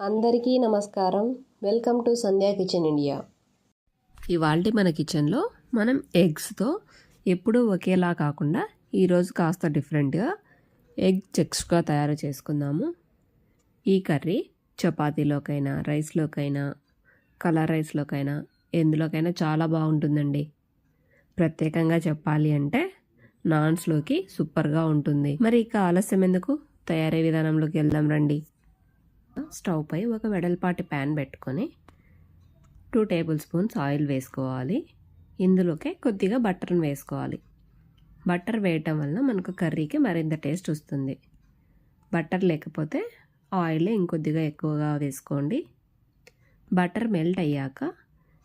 అందరికీ నమస్కారం. Welcome to Sandhya kitchen India. ఇవాళ మన కిచెన్లో మనం ఎగ్స్తో ఎప్పుడూ ఒకేలా కాకుండా ఈరోజు కాస్త డిఫరెంట్గా ఎగ్ చెక్స్గా తయారు చేసుకుందాము. ఈ కర్రీ చపాతీలోకైనా రైస్లోకైనా కలర్ రైస్లోకైనా ఎందులోకైనా చాలా బాగుంటుందండి. ప్రత్యేకంగా చెప్పాలి అంటే నాన్స్లోకి సూపర్గా ఉంటుంది. మరి ఇక ఆలస్యం ఎందుకు? తయారీ విధానంలోకి వెళ్దాం రండి. స్టవ్ పై ఒక వెడల్పాటి ప్యాన్ పెట్టుకొని టూ టేబుల్ స్పూన్స్ ఆయిల్ వేసుకోవాలి. ఇందులోకే కొద్దిగా బటర్ని వేసుకోవాలి. బటర్ వేయటం వలన మనకు కర్రీకి మరింత టేస్ట్ వస్తుంది. బటర్ లేకపోతే ఆయిల్ ఇంకొద్దిగా ఎక్కువగా వేసుకోండి. బటర్ మెల్ట్ అయ్యాక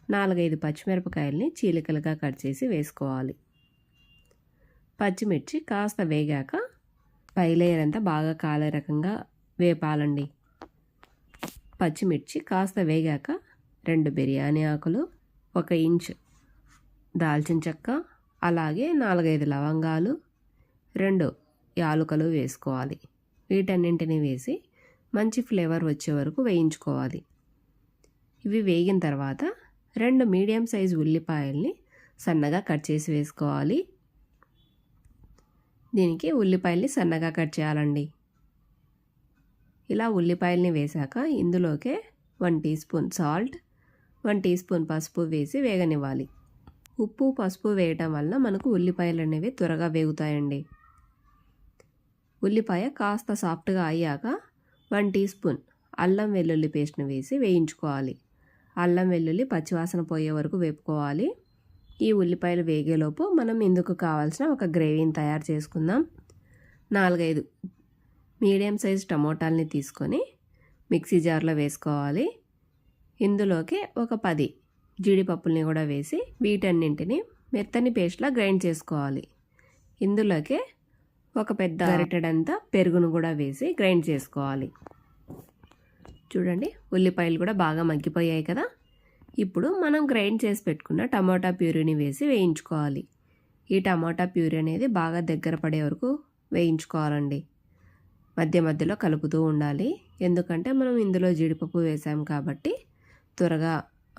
నాలుగైదు పచ్చిమిరపకాయల్ని చీలికలుగా కట్ చేసి వేసుకోవాలి. పచ్చిమిర్చి కాస్త వేగాక పై లేయర్ అంతా బాగా కాలే రకంగా వేపాలండి. పచ్చిమిర్చి కాస్త వేగాక రెండు బిర్యానీ ఆకులు ఒక ఇంచ్ దాల్చిన చెక్క అలాగే నాలుగైదు లవంగాలు రెండు యాలుకలు వేసుకోవాలి. వీటన్నింటిని వేసి మంచి ఫ్లేవర్ వచ్చే వరకు వేయించుకోవాలి. ఇవి వేగిన తర్వాత రెండు మీడియం సైజ్ ఉల్లిపాయల్ని సన్నగా కట్ చేసి వేసుకోవాలి. దీనికి ఉల్లిపాయల్ని సన్నగా కట్ చేయాలండి. ఇలా ఉల్లిపాయల్ని వేశాక ఇందులోకే one teaspoon salt one teaspoon పసుపు వేసి వేగనివ్వాలి. ఉప్పు పసుపు వేయటం వల్ల మనకు ఉల్లిపాయలు అనేవి త్వరగా వేగుతాయండి. ఉల్లిపాయ కాస్త సాఫ్ట్గా అయ్యాక వన్ టీ స్పూన్ అల్లం వెల్లుల్లి పేస్ట్ని వేసి వేయించుకోవాలి. అల్లం వెల్లుల్లి పచ్చివాసన పోయే వరకు వేపుకోవాలి. ఈ ఉల్లిపాయలు వేగేలోపు మనం ఇందుకు కావాల్సిన ఒక గ్రేవీని తయారు చేసుకుందాం. నాలుగైదు మీడియం సైజ్ టమోటాలని తీసుకొని మిక్సీ జార్లో వేసుకోవాలి. ఇందులోకి ఒక పది జీడిపప్పుల్ని కూడా వేసి వీటన్నింటిని మెత్తని పేస్ట్లా గ్రైండ్ చేసుకోవాలి. ఇందులోకే ఒక పెద్ద గరిటెడంతా పెరుగును కూడా వేసి గ్రైండ్ చేసుకోవాలి. చూడండి ఉల్లిపాయలు కూడా బాగా మగ్గిపోయాయి కదా. ఇప్పుడు మనం గ్రైండ్ చేసి పెట్టుకున్న టమాటా ప్యూరీని వేసి వేయించుకోవాలి. ఈ టమాటా ప్యూరీ అనేది బాగా దగ్గర పడే వరకు వేయించుకోవాలండి. మధ్య మధ్యలో కలుపుతూ ఉండాలి. ఎందుకంటే మనం ఇందులో జీడిపప్పు వేసాం కాబట్టి త్వరగా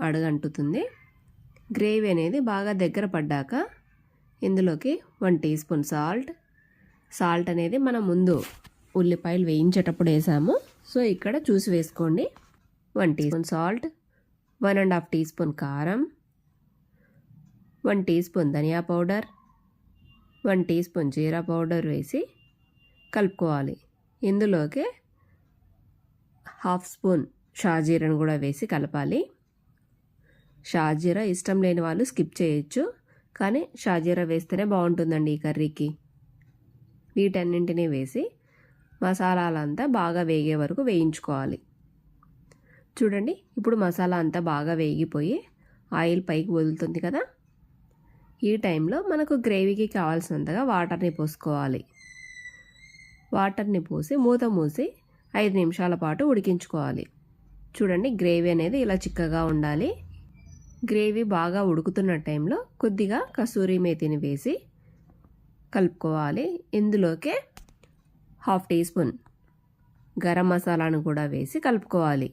అడుగంటుతుంది. గ్రేవీ అనేది బాగా దగ్గర పడ్డాక ఇందులోకి one teaspoon salt. Salt అనేది మనం ముందు ఉల్లిపాయలు వేయించేటప్పుడు వేసాము. సో ఇక్కడ చూసి వేసుకోండి. One teaspoon salt one and half teaspoon కారం one teaspoon dhania powder one teaspoon jeera powder వేసి కలుపుకోవాలి. ఇందులోకి హాఫ్ స్పూన్ షాజీరాను కూడా వేసి కలపాలి. షాజీరా ఇష్టం లేని వాళ్ళు స్కిప్ చేయొచ్చు కానీ షాజీరా వేస్తేనే బాగుంటుందండి ఈ కర్రీకి. వీటన్నింటినీ వేసి మసాలాలంతా బాగా వేగే వరకు వేయించుకోవాలి. చూడండి ఇప్పుడు మసాలా అంతా బాగా వేగిపోయి ఆయిల్ పైకి వదులుతుంది కదా? ఈ టైంలో మనకు గ్రేవీకి కావాల్సినంతగా వాటర్ని పోసుకోవాలి. వాటర్ని పోసి మూత మూసి ఐదు నిమిషాల పాటు ఉడికించుకోవాలి. చూడండి గ్రేవీ అనేది ఇలా చిక్కగా ఉండాలి. గ్రేవీ బాగా ఉడుకుతున్న టైంలో కొద్దిగా కసూరి మేతిని వేసి కలుపుకోవాలి. ఇందులోకే హాఫ్ టీ స్పూన్ గరం మసాలాను కూడా వేసి కలుపుకోవాలి.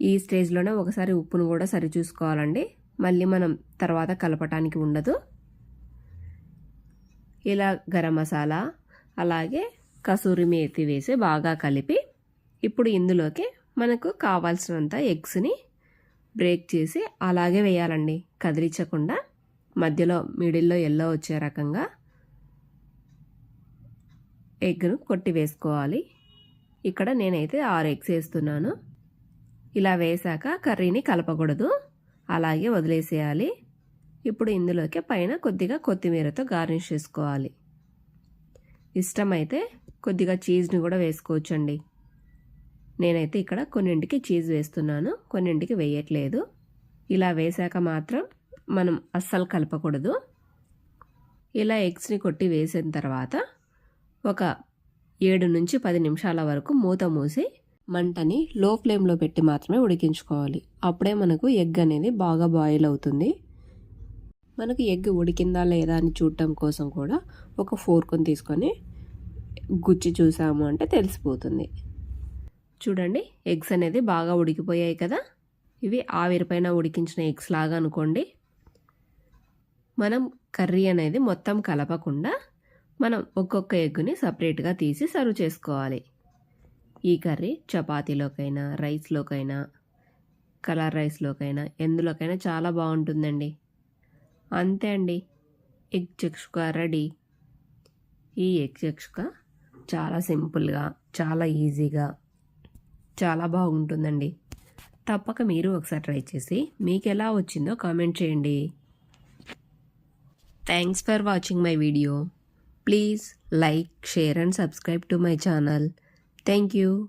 ఈ స్టేజ్లోనే ఒకసారి ఉప్పును కూడా సరి చూసుకోవాలండి మళ్ళీ మనం తర్వాత కలపటానికి ఉండదు. ఇలా గరం మసాలా అలాగే కసూరి మేతి వేసి బాగా కలిపి ఇప్పుడు ఇందులోకి మనకు కావాల్సినంత ఎగ్స్ని బ్రేక్ చేసి అలాగే వేయాలండి. కదిలించకుండా మధ్యలో మిడిల్లో ఎల్లో వచ్చే రకంగా ఎగ్ను కొట్టి వేసుకోవాలి. ఇక్కడ నేనైతే ఆరు ఎగ్స్ వేస్తున్నాను. ఇలా వేశాక కర్రీని కలపకూడదు. అలాగే వదిలేసేయాలి. ఇప్పుడు ఇందులోకి పైన కొద్దిగా కొత్తిమీరతో గార్నిష్ చేసుకోవాలి. ఇష్టమైతే కొద్దిగా చీజ్ని కూడా వేసుకోవచ్చండి. నేనైతే ఇక్కడ కొన్నింటికి చీజ్ వేస్తున్నాను కొన్నింటికి వేయట్లేదు. ఇలా వేశాక మాత్రం మనం అస్సలు కలపకూడదు. ఇలా ఎగ్స్ని కొట్టి వేసిన తర్వాత ఒక ఏడు నుంచి పది నిమిషాల వరకు మూత మూసి మంటని లో ఫ్లేమ్లో పెట్టి మాత్రమే ఉడికించుకోవాలి. అప్పుడే మనకు ఎగ్ అనేది బాగా బాయిల్ అవుతుంది. మనకు ఎగ్ ఉడికిందా లేదా అని చూడటం కోసం కూడా ఒక ఫోర్క్ని తీసుకొని గుచ్చి చూసాము అంటే తెలిసిపోతుంది. చూడండి ఎగ్స్ అనేది బాగా ఉడికిపోయాయి కదా. ఇవి ఆవిరిపైన ఉడికించిన ఎగ్స్ లాగా అనుకోండి. మనం కర్రీ అనేది మొత్తం కలపకుండా మనం ఒక్కొక్క ఎగ్గుని సపరేట్గా తీసి సర్వ్ చేసుకోవాలి. ఈ కర్రీ చపాతీలోకైనా రైస్లోకైనా కలర్ రైస్లోకైనా ఎందులోకైనా చాలా బాగుంటుందండి. అంతే అండి. ఎగ్ చెక్స్కా రెడీ. ఈ ఎగ్ చెక్స్కా చాలా సింపుల్గా చాలా ఈజీగా చాలా బాగుంటుందండి. తప్పక మీరు ఒకసారి ట్రై చేసి మీకు ఎలా వచ్చిందో కామెంట్ చేయండి. Thanks for watching my video. Please like share and subscribe to my channel. Thank you.